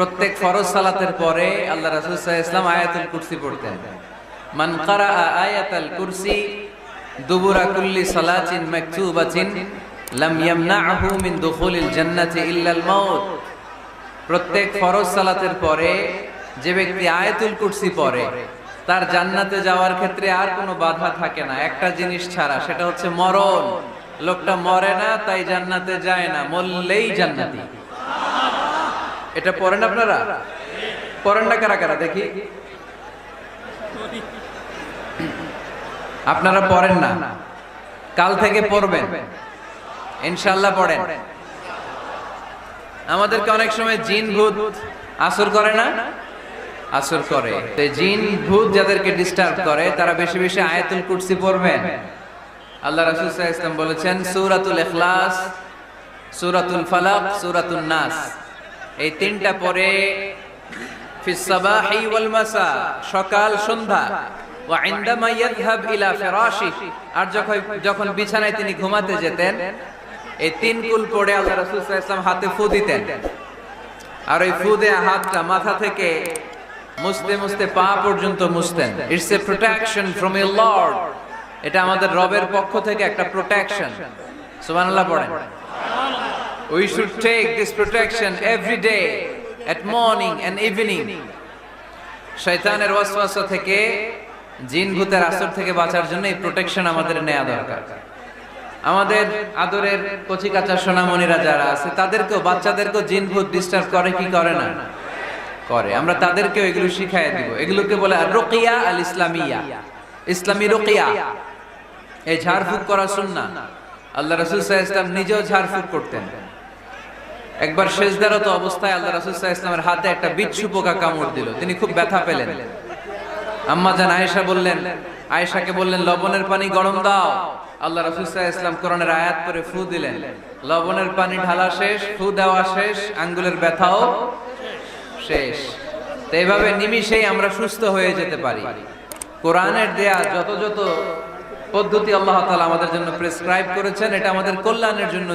প্রত্যেক ফরজ সালাতের পরে আল্লাহ রাসূল ইসলাম আয়াতুল কুরসি পড়তেন। মান কারা আয়াতাল কুরসি দুবুরা কুল্লি সালাতিন মাকতুবাতিন লাম ইয়ামনাহু মিন দুখুলিল জান্নাতি ইল্লাল মাউত। প্রত্যেক ফরজ সালাতের পরে যে ব্যক্তি আয়াতুল কুরসি পড়ে, তার জান্নাতে যাওয়ার ক্ষেত্রে আর কোনো বাধা থাকে না। একটা জিনিস ছাড়া, সেটা হচ্ছে মরণ। লোকটা মরে না, তাই জান্নাতে যায় না, মরলেই জান্নাতি। এটা পড়েন আপনারা? পড়েন না কারা কারা? দেখি। আপনারা পড়েন না। কাল থেকে পড়বেন। ইনশাল্লাহ পড়েন। আমাদেরকে অনেক সময় জিন ভূত আসর করে না? আসর করে। জিন ভূত যাদেরকে ডিস্টার্ব করে, তারা বেশি বেশি আয়াতুল কুরসি পড়বেন। আল্লাহ রাসূল আলাইহি ওয়াসাল্লাম বলেছেন, সূরাতুল এখলাস সূরাতুল ফালাক, সূরাতুন নাস। এই তিনটা পরে সকাল, সন্ধ্যা। আর যখন যখন বিছানায় তিনি ঘুমাতে যেতেন, এই তিন কুল পড়ে আল্লাহ হাতে ফু দিতেন। আর ওই ফু দেয়া হাতটা মাথা থেকে মুছতে মুছতে পা পর্যন্ত মুছতেন। It's a protection from a lord এটা আমাদের রবের পক্ষ থেকে একটা প্রোটেকশন সুবহানাল্লাহ পড়েন। We should take this protection every day, at morning and evening. শয়তানের ওয়াসওয়াসা থেকে, জিন ভূতের আসর থেকে বাঁচার জন্য এই প্রোটেকশন আমাদের নেওয়া দরকার। আমাদের আদরের কচি কাঁচা সোনামণিরা যারা আছে, তাদেরকেও, বাচ্চাদেরকেও জিন ভূত ডিস্টার্ব করে কি করে না? করে। আমরা তাদেরকেও এগুলো শিখাই দিব। এগুলোকে বলে রোকিয়া আল ইসলামিয়া ইসলামী রোকিয়া। এই ঝাড়ফুঁক করা সুন্না আল্লাহ রাসূল আলাইহি ওয়াসাল্লাম নিজেও ঝাড়ফুঁক করতেন। একবার শেষদারত অবস্থায় আল্লাহ রাসূল সাল্লাল্লাহু আলাইহি ওয়াসাল্লামের হাতে একটা বিচ্ছু পোকা কামড় দিল। তিনি খুব ব্যথা পেলেন। আম্মা জান আয়েশা বললেন, আয়েশাকে বললেন, লবণের পানি গরম দাও। আল্লাহ রাসূল সাল্লাল্লাহু আলাইহি ওয়াসাল্লাম কোরআনের আয়াত পড়ে ফু দিলেন। লবণের পানি ঢালা শেষ, ফু দেওয়া শেষ, আঙ্গুলের ব্যথাও শেষ। তো এইভাবে নিমিষেই আমরা সুস্থ হয়ে যেতে পারি। কোরআনের দেয়া যত যত পদ্ধতি আল্লাহ তাআলা আমাদের জন্য প্রেসক্রাইব করেছেন, এটা আমাদের কল্যাণের জন্য